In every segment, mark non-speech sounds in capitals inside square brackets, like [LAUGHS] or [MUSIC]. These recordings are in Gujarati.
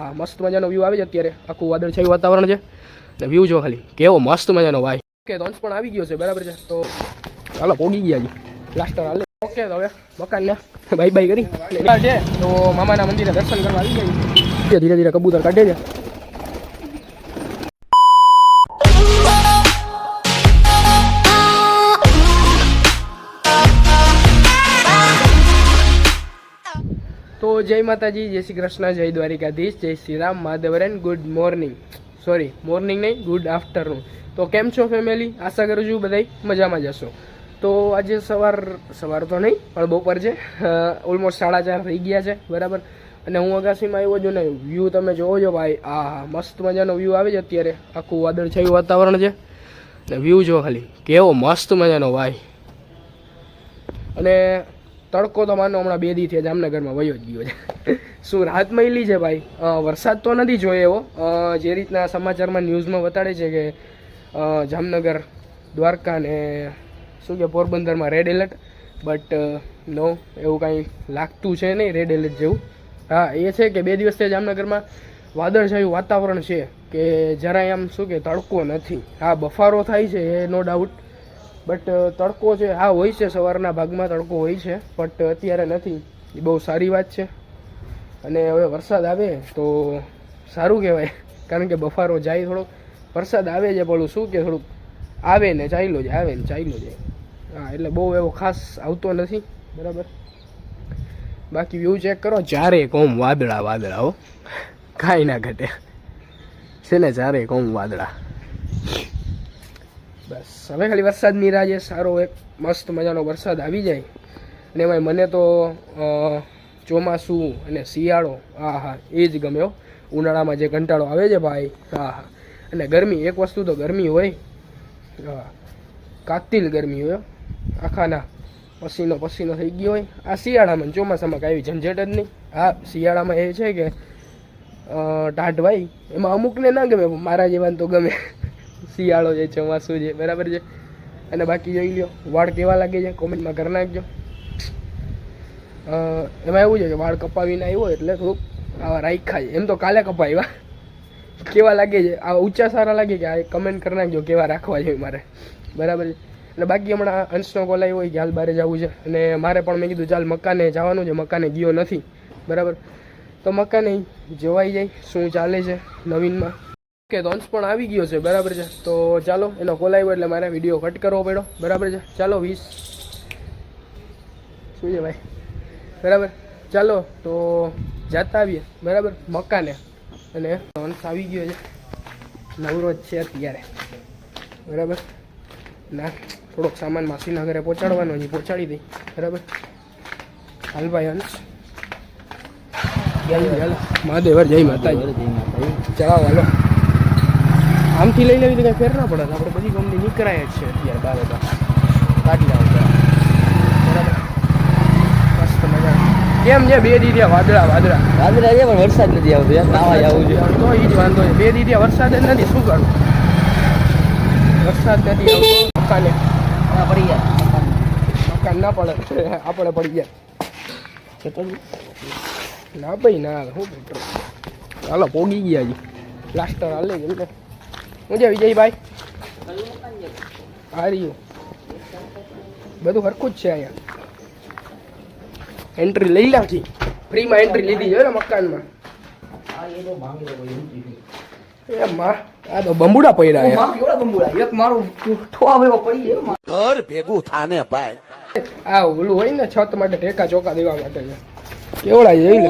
હા મસ્ત મજાનો વ્યૂ આવે છે અત્યારે. આખું વાદળછાયું વાતાવરણ છે. ને વ્યૂ જો ખાલી. કેવો મસ્ત મજાનો ભાઈ. ઓકે દોંસ પણ આવી ગયો છે બરાબર છે. તો ચાલો પોગી ગયા છે પ્લાસ્ટર હાલે. ઓકે તો હવે મકાનને બાય બાય કરી. છે તો મામાના મંદિરે દર્શન કરવા આવી ગયા ધીરે ધીરે કબૂતર કાઢે છે. તો જય માતાજી, જય શ્રી કૃષ્ણ, જય દ્વારિકાધીશ, જય શ્રી રામ માધવરેન ગુડ મોર્નિંગ સોરી મોર્નિંગ નહીં ગુડ આફ્ટરનૂન તો કેમ છો ફેમિલી આશા કરું છું બધાય મજામાં જશો તો આજે સવાર સવાર તો નહીં, પણ બપોર છે. ઓલમોસ્ટ સાડા ચાર થઈ ગયા છે, બરાબર? અને હું અગાસીમાં આવ્યો છું ને વ્યૂ તમે જોવો છો ભાઈ આ હા મસ્ત મજાનો વ્યૂ આવે છે અત્યારે. આખું વાદળછાયું વાતાવરણ છે. ને વ્યૂ જો ખાલી. કેવો મસ્ત મજાનો ભાઈ. અને તડકો તો માનો હમણાં બે દી થયા જામનગરમાં વયો જ ગયો છે. શું રાહત મળી છે ભાઈ? વરસાદ તો નથી જોયો એવો. જે રીતના સમાચારમાં ન્યૂઝમાં બતાડે છે કે જામનગર, દ્વારકા ને, શું કે, પોરબંદરમાં રેડ એલર્ટ બટ નો એવું કાંઈ લાગતું છે નહીં રેડ એલર્ટ જેવું. હા, એ છે કે બે દિવસથી જામનગરમાં વાદળછાયું વાતાવરણ છે કે જરાય આમ શું કે તડકો નથી. હા, બફારો થાય છે, એ નો ડાઉટ બટ તડકો છે. હા, હોય છે. સવારના ભાગમાં તડકો હોય છે. બટ અત્યારે નથી. એ બહુ સારી વાત છે. અને હવે વરસાદ આવે તો સારું કહેવાય. [LAUGHS] કારણ કે બફારો જાય થોડોક. વરસાદ આવે છે, પણ શું કે થોડુંક આવે ને ચાલ્યો જાય, આવે ને ચાલ્યો જાય. હા, એટલે બહુ એવો ખાસ આવતો નથી. બરાબર? બાકી વ્યૂ ચેક કરો. ચારે કોમ વાદળા વાદળા હો. [LAUGHS] કાંઈ ના ઘટે. છે ને ચારે કોમ વાદળા. બસ. હવે ખાલી વરસાદની રાહ છે સારો એક મસ્ત મજાનો વરસાદ આવી જાય. અને એમાંય મને તો ચોમાસું અને શિયાળો હા હા એ જ ગમે ઉનાળામાં જે કંટાળો આવે છે ભાઈ હા હા અને ગરમી એક વસ્તુ તો ગરમી હોય. હા. કાતિલ ગરમી હોય આખાના પસીનો પસીનો થઈ ગયો હોય. આ શિયાળામાં ચોમાસામાં કાંઈ ઝંઝટ જ નહીં. હા શિયાળામાં એ છે કે અ, ટાઢ ભાઈ એમાં અમુકને ના ગમે મારા જેવાને તો ગમે. શિયાળો છે, ચોમાસું છે, બરાબર છે? અને બાકી જોઈ લ્યો, વાળ કેવા લાગે છે? કોમેન્ટમાં કરી નાખજો. એમાં એવું છે કે વાળ કપાવીને આવ્યો એટલે થોડુંક આવા રાખ્યા છે. એમ તો કાલે કપાવ્યા. કેવા લાગે છે? આ ઊંચા સારા લાગે કે આ કમેન્ટ કરી નાખજો કેવા રાખવા જોઈએ મારે. બરાબર છે? એટલે બાકી હમણાં અંશનો કોલ આવ્યો હોય કે હાલ બારે જવું છે. અને મારે પણ મેં કીધું, ચાલ મકાને જવાનું છે. મકાને ગયો નથી. બરાબર? તો મકાને જોવાઈ જાય. શું ચાલે છે નવીનમાં? કે તો અંશ પણ આવી ગયો છે બરાબર છે? તો ચાલો એનો કોલ આવ્યો એટલે મારે વીડિયો કટ કરવો પડ્યો બરાબર છે? ચાલો વીસ. શું છે ભાઈ? બરાબર. ચાલો તો જાતા આવીએ બરાબર? મકાને. અને અંશ આવી ગયો છે. નવરો છે અત્યારે. બરાબર? ના થોડોક સામાન માસીના ઘરે પહોંચાડવાનો હજી પહોંચાડી દઈ બરાબર? હાલ ભાઈ અંશ મહાદેવર જય માતાજી. ચલાવો હાલો. આમથી લઈ લેવી તો કંઈ ફેર ના પડે. આપણે બધી કંપની નીકળાય જ છે અત્યારે બારે બાર. કાઢી આવો બરાબર? મસ્ત મજા. કેમ છે બે દીધ્યા વાદળા વાદળા? વાદળા છે પણ વરસાદ નથી આવતો યાર. નાવા આવું છે. તો એ જ વાંધો છે બે દીધ્યા વરસાદ જ નથી. શું કરું? વરસાદ નથી આવતો. મકાને. પડી ગયા. મકાન ના પડે. આપણે પડી ગયા. ના ભાઈ ના. શું ચાલો પોગી ગયા જી પ્લાસ્ટર હાલે ગયું એમને. હું છે વિજયભાઈ હારી બધું હરખું જ છે અહીંયા એન્ટ્રી લઈ નાખી ફ્રીમાં એન્ટ્રી લીધી છે ને મકાનમાં એ માં આ તો બંબુડા પડ્યા બંબુડા એક મારું ઠોવા પડી ઘર ભેગું થાને ભાઈ આ ઓલું હોય ને છત માટે ટેકા ચોકા દેવા માટે કેવડા જઈ લે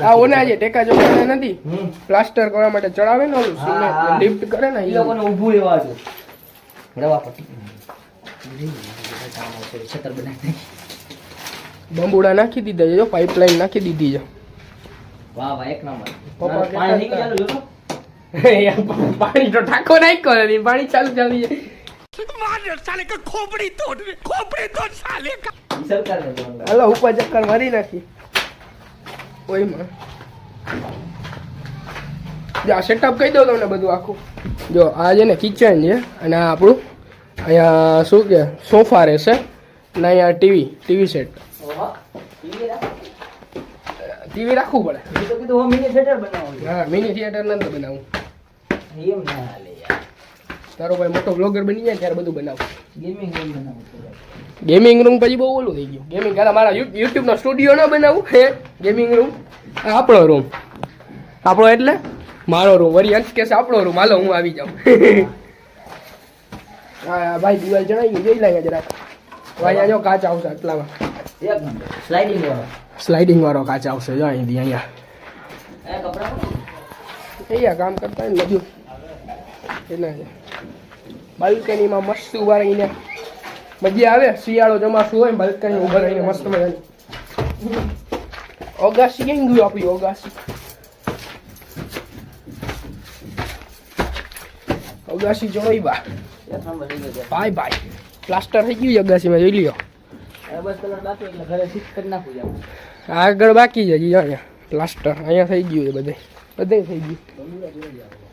આ ઓના જે ટેકા જોવાના નથી. પ્લાસ્ટર કરવા માટે ચડાવે ને ઓલું હા. લિફ્ટ કરે ને એ લોકોને ઊભું એવા છે રવા પટ્ટી છતર બનાવી બંબુડા નાખી દીધા છે જો પાઇપલાઇન નાખી દીધી છે. વાહ વાહ એક નંબર. પપ્પા પાણી [LAUGHS] પાણી તો ટાંકો નાખ્યો નથી પાણી ચાલુ ચાલી જાય ઈ સરકારને જોવાનું. હાલો ઉપર ચક્કર મારી નાખી. ઓયમાં. જો આ સેટઅપ કહી દઉં તમને બધું આખું. જો આ છે ને કિચન છે અને આ આપણું અહીંયા શું કે સોફા રહેશે. અને અહીંયા ટીવી ટીવી સેટ. ટીવી રાખવું પડે. હું મિની થિયેટર બનાવું હા મિની થિયેટર નથી બનાવવું. એમ ના તારો ભાઈ મોટો બ્લોગર બની જાય ત્યારે બધું બનાવું. ગેમિંગ રૂમ બનાવું ગેમિંગ રૂમ પછી બહુ ઓલું થઈ ગયું. ગેમિંગ કાલે મારા યુટ્યુબનો સ્ટુડિયો ના બનાવું હે? ગેમિંગ રૂમ આપણો રૂમ આપણો એટલે? મારો રૂમ વળી અંશ કે આપણો રૂમ હાલો હું આવી જાઉં. [LAUGHS] હા ભાઈ દિવાલ જણાવી ગયું. જોઈ લાગે જરાક. ભાઈ અહીંયા જો કાચ આવશે આટલામાં. સ્લાઇડિંગ વાળો. સ્લાઇડિંગ વાળો કાચ આવશે. જો અહીંથી અહીંયા. અહીંયા કામ કરતા ને બધું. છે બાલ્કનીમાં મસ્ત ઊભા રહીને મજા આવે. શિયાળો ચોમાસું હોય ને બાલ્કની ઊભા રહીને મસ્ત મજાની. ઓગાસી કેમ ગયું આપણી ઓગાસી? ઓગાસી જોઈ બા. એક નંબર થઈ ગયો છે. ભાઈ ભાઈ પ્લાસ્ટર થઈ ગયું છે અગાસીમાં જોઈ લ્યો. હવે બસ કલર બાકી એટલે ઘરે શિફ્ટ કરી નાખું છે આપણે. આગળ બાકી છે હજી જો અહીંયા. પ્લાસ્ટર, અહીંયા થઈ ગયું છે બધે. બધે થઈ ગયું મસ્ત થઈ ગયું.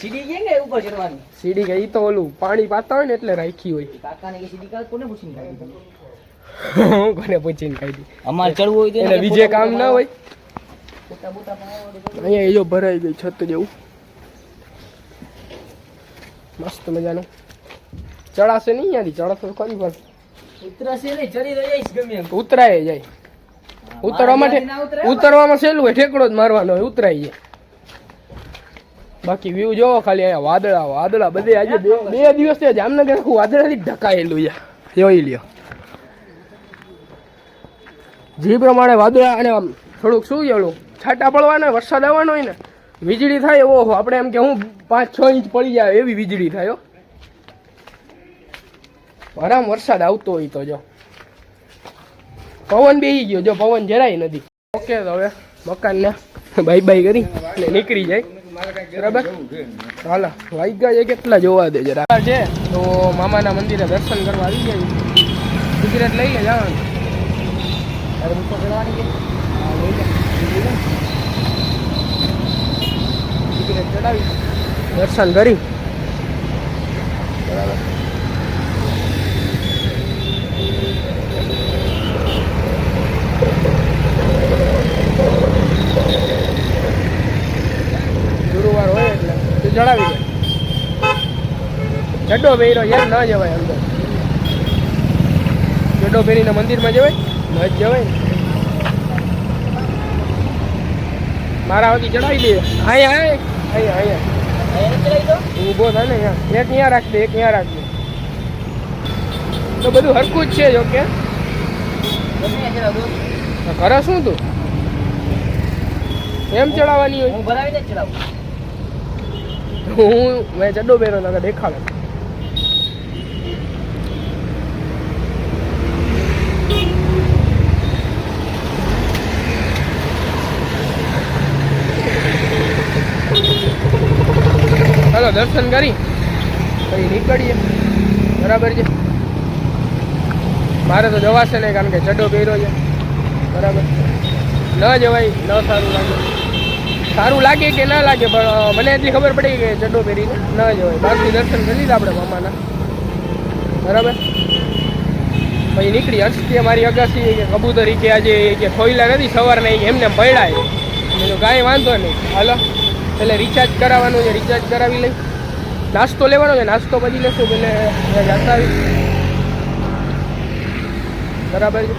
સીડી છે કે ઉપર ચડવાની? સીડી કે ઈ તો ઓલું પાણી પાતા હોય ને એટલે રાખી હોય. કાકાને કે સીડી કાકા કોને પૂછીને કાઢી હું કોને પૂછીને કાઢી અમારે ચડવું હોય તો એટલે બીજે કામ ના હોય. અહીંયા એ જો ભરાઈ ગઈ છત જેવું. મસ્ત મજાનું. ચડાશે નહીં અહીંયાથી ચડાશે ખરી પણ. ઉતરાશે નહીં ચડી તો ગમે ઉતરાય જાય. ઉતરવા માટે ઉતરવામાં સહેલું હોય ઠેકડો જ મારવાનો હોય ઉતરાય જાય. બાકી વ્યૂ જોવો ખાલી અહીંયા વાદળા વાદળા બધે આજે બે દિવસ જામનગર આખું વાદળાથી ઢકાયેલું છે. જોઈ લ્યો. જે પ્રમાણે વાદળા અને આમ થોડુંક શું કહેલું, છાંટા પડવાના, વરસાદ આવવાનો હોય ને, વીજળી થાય ઓહો આપણે એમ કે હું પાંચ છ ઇંચ પડી જાય એવી વીજળી થાય આરામ વરસાદ આવતો હોય તો જો. પવન બેહી ગયો. જો પવન જરાય નથી. ઓકે, તો હવે મકાનને બાય બાય કરી નીકળી જાય. બરાબર? હાલો વાગ્યા છે કેટલા જોવા દે જરા છે તો મામાના મંદિરે દર્શન કરવા આવી ગયા સિગરેટ લઈ લે જવાનું. તારે ઉપર કરવાની છે. સિગરેટ ચડાવી. દર્શન કરી બરાબર ગુરુવાર હોય જણાવી દે. ચડ્ડો પહેરો યાર ન જવાય અંદર. ચડ્ડો પહેરીને મંદિરમાં જવાય? ન જ જવાય. મારા વતી ચડાવી દે. અહીંયા અહીંયા અહીંયા ઊભો થાય ને અહીંયા. એક અહીંયા રાખ એક અહીંયા રાખ તો બધું હરખું જ છે, જો કે. કરે શું તું? એમ ચડાવવાની હોય? હું ચડાવું. હું મેં ચડ્ડો પહેર્યો તને દેખાડે ચાલો દર્શન કરી. પછી નીકળીએ બરાબર છે. મારે તો જવાશે નહીં, કારણ કે ચડ્ડો પહેર્યો છે. બરાબર. ન જવાય, ન સારું લાગે. સારું લાગે કે ના લાગે, પણ મને એટલી ખબર પડી કે ચડ્ડો પહેરીને ન જવાય. બાકી દર્શન કરી લીધા આપણે મામાના. બરાબર? પછી નીકળી, હસ્તી મારી અગાસી કે કબૂતરી કે આજે કે ખોઈલા નથી, સવારના એમને પડ્યા મેં કાંઈ વાંધો નહીં. હાલો એટલે રિચાર્જ કરાવવાનું છે રિચાર્જ કરાવી લઈ. નાસ્તો લેવાનો છે, નાસ્તો પછી લેશું એટલે જતા આવી બરાબર છે?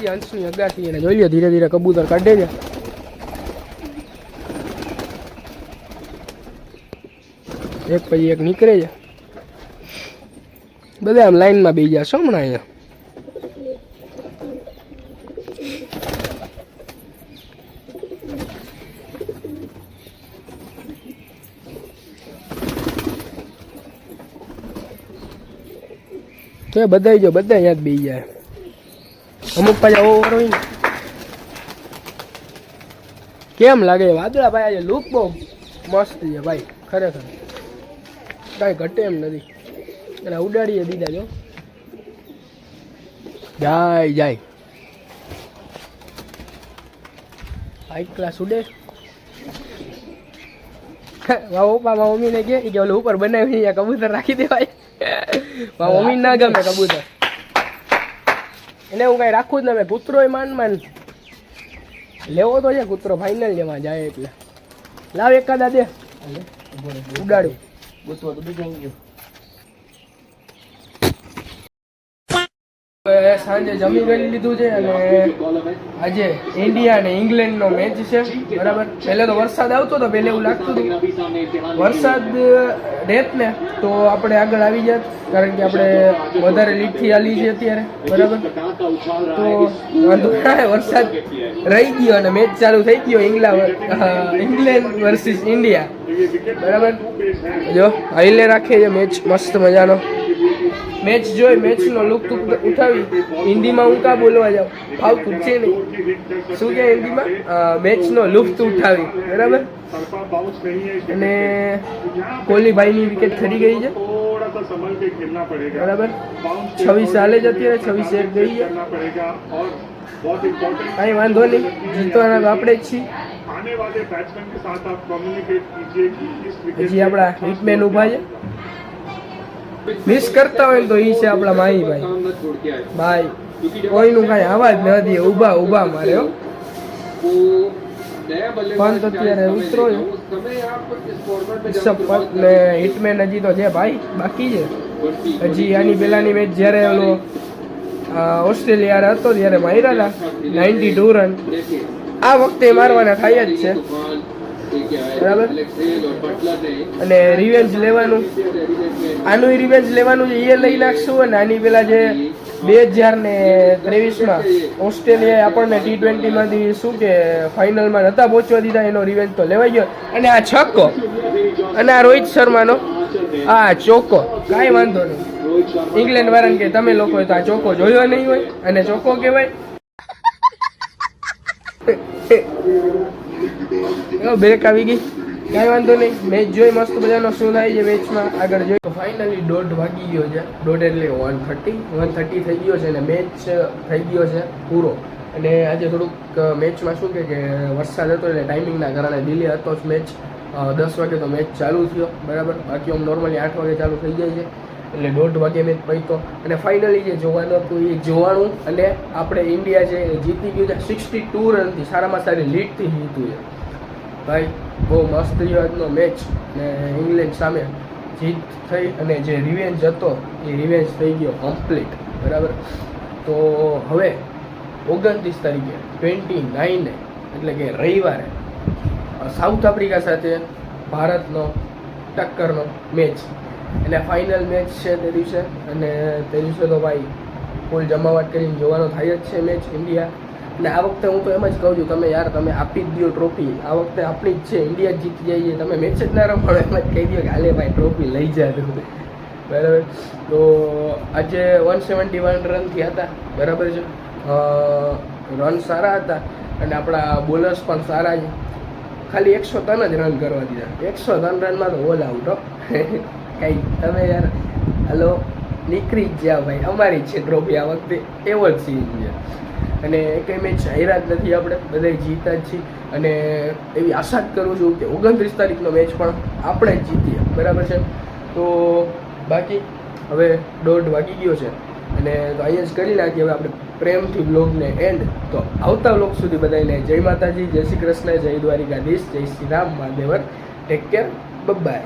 કરીએ હંસની અગાસી એને જોઈ લે, ધીરે ધીરે કબૂતર કાઢે છે. એક પછી એક નીકળે છે. બધા આમ લાઈનમાં બે જશે હમણાં અહીંયા. તો એ બધા જો બધા અહીંયા બે જાય. અમુક પાછા ઓવર હોય ને. કેમ લાગે? વાદળા ભાઈ આજે લુક બહુ મસ્ત છે ભાઈ, ખરેખર. કાંઈ ઘટે એમ નથી. અને ઉડાડીએ દીધા જો. જાય જાય. હાઈ ક્લાસ ઉડે. મારા પપ્પા, મારા મમ્મીને કે ઓલું ઉપર બનાવી કબૂતર રાખી દેવાય. મારા મમ્મી ના ગમે કબૂતર. એને હું કઈ રાખું જ ને મેં કૂતરો માન માન લેવો તો છે કૂતરો ફાઇનલ જેમાં જાય એટલે. લાવ એકાદા દે. ઉડાડ્યું ગોતવા તો બીજું ગયું. સાંજે જમી કરી લીધું છે અને આજે ઇન્ડિયા અને ઇંગ્લેન્ડનો મેચ છે. બરાબર? પહેલે તો વરસાદ આવતો હતો પહેલે એવું લાગતું હતું. વરસાદ રહેત ને, તો આપણે આગળ આવી જાત. કારણ કે આપણે વધારે લીડથી હાલી છે અત્યારે. બરાબર? તો વાંધો ના વરસાદ રહી ગયો અને મેચ ચાલુ થઈ ગયો ઇંગ્લેન્ડ ઇંગ્લેન્ડ વર્સિસ ઇન્ડિયા બરાબર? જો હાઈલે રાખીએ છે મેચ મસ્ત મજાનો. મેચ જોઈ મેચનો લુક ઉઠાવી. હિન્દીમાં ઊંકા બોલવા જાવ આવતું છે નહીં. શું કે હિન્દીમાં? મેચનો લુફ્ત ઉઠાવી. બરાબર? અને કોહલીભાઈની વિકેટ ખરી ગઈ છે? બરાબર? છવ્વીસ હાલે જ અત્યારે છવ્વીસ એક ગઈ છે. કાંઈ વાંધો નહીં. જીતવાના તો આપણે જ છીએ. હજી આપણા હિટમેન ઊભા છે. મિસ કરતા હોય તો એ છે આપણા માહી ભાઈ. ભાઈ કોઈનું કાંઈ અવાજ નથી ઊભા ઊભા મારે હો. પંત અત્યારે ઉતરો ને હિટમેન હજી તો છે ભાઈ બાકી છે. હજી આની પહેલાની મેચ જ્યારે ઓલો ઓસ્ટ્રેલિયા હતો ત્યારે માર્યા હતા નાઇન્ટી ટુ રન આ વખતે મારવાના થાય જ છે. બરાબર? અને રિવેન્જ લેવાનું. આનું રિવેન્જ લેવાનું છે એ લઈ નાખશું અને આની પેલા જે બે હજાર ને ત્રેવીસમાં ઓસ્ટ્રેલિયાએ આપણને ટી ટ્વેન્ટીમાંથી શું કે ફાઇનલમાં નહોતા પહોંચવા દીધા એનો રિવેન્જ તો લેવાઈ ગયો. અને આ છક્કો. અને આ રોહિત શર્માનો આ ચોક્કો. કાંઈ વાંધો નહીં. ઇંગ્લેન્ડ વાળાને કે તમે લોકોએ તો આ ચોકો જોયો નહીં હોય અને ચોકો કહેવાય. બ્રેક આવી ગઈ. કાંઈ વાંધો નહીં. મેચ જોઈ મસ્ત મજાનો શું થાય છે મેચમાં આગળ જોઈ. ફાઇનલી દોઢ વાગી ગયો છે. દોઢ એટલે વન થર્ટી વન થર્ટી થઈ ગયો છે અને મેચ થઈ ગયો છે પૂરો. અને આજે થોડુંક મેચમાં શું કે કે વરસાદ હતો એટલે ટાઈમિંગના કારણે ડિલે હતો જ મેચ દસ વાગે તો મેચ ચાલુ થયો. બરાબર? બાકી આમ નોર્મલી આઠ વાગે ચાલુ થઈ જાય છે. એટલે દોઢ વાગે મેચ પૈતો અને ફાઇનલી જે જોવાનું હતું એ જોવાનું અને આપણે ઇન્ડિયા જે જીતી ગયું છે સિક્સટી ટુ રનથી, સારામાં સારી લીડથી જીત્યું છે. ભાઈ, બહુ મસ્ત રહ્યો આજનો મેચ ને ઇંગ્લેન્ડ સામે જીત થઈ અને જે રિવેન્જ હતો, એ રિવેન્જ થઈ ગયો કમ્પ્લીટ બરાબર? તો હવે ઓગણત્રીસ તારીખે ટ્વેન્ટી નાઈને એટલે કે રવિવારે સાઉથ આફ્રિકા સાથે ભારતનો ટક્કરનો મેચ એટલે ફાઇનલ મેચ છે તે દિવસે, અને તે દિવસે તો ભાઈ ફૂલ જમાવટ કરીને જોવાનો થાય જ છે મેચ ઇન્ડિયા અને આ વખતે હું તો એમ જ કહું છું, તમે યાર, તમે આપી જ દો ટ્રોફી આ વખતે આપણી જ છે ઇન્ડિયા જીતી છે તમે મેચ જ ના રમો. એમ જ કહી દો કે, હાલે ભાઈ ટ્રોફી લઈ જા તું. બરાબર? તો આજે વન સેવન્ટી વન રનથી હતા. બરાબર છે? રન સારા હતા અને આપણા બોલર્સ પણ સારા છે. ખાલી એકસો ત્રણ જ રન કરવા દીધા. એકસો ત્રણ રનમાં તો ઓલ આઉટ હો. કઈ તમે યાર, હલો, નીકળી જ જ્યાં ભાઈ. અમારી છે ટ્રોફી આ વખતે. એવો જ સીન છે અને એકઈ મેચ હાર્યા જ નથી આપણે બધા જીતા જ છીએ. અને એવી આશા જ કરું છું કે ઓગણત્રીસ તારીખનો મેચ પણ આપણે જ જીતીએ. બરાબર છે? તો બાકી હવે દોઢ વાગી ગયો છે. અને તો અહીંયા જ કરી નાખીએ. હવે આપણે પ્રેમથી બ્લોગને એન્ડ તો આવતા બ્લોગ સુધી બધાને જય માતાજી, જય શ્રી કૃષ્ણ, જય દ્વારિકાધીશ, જય Shri Ram મહાદેવર. Take care bye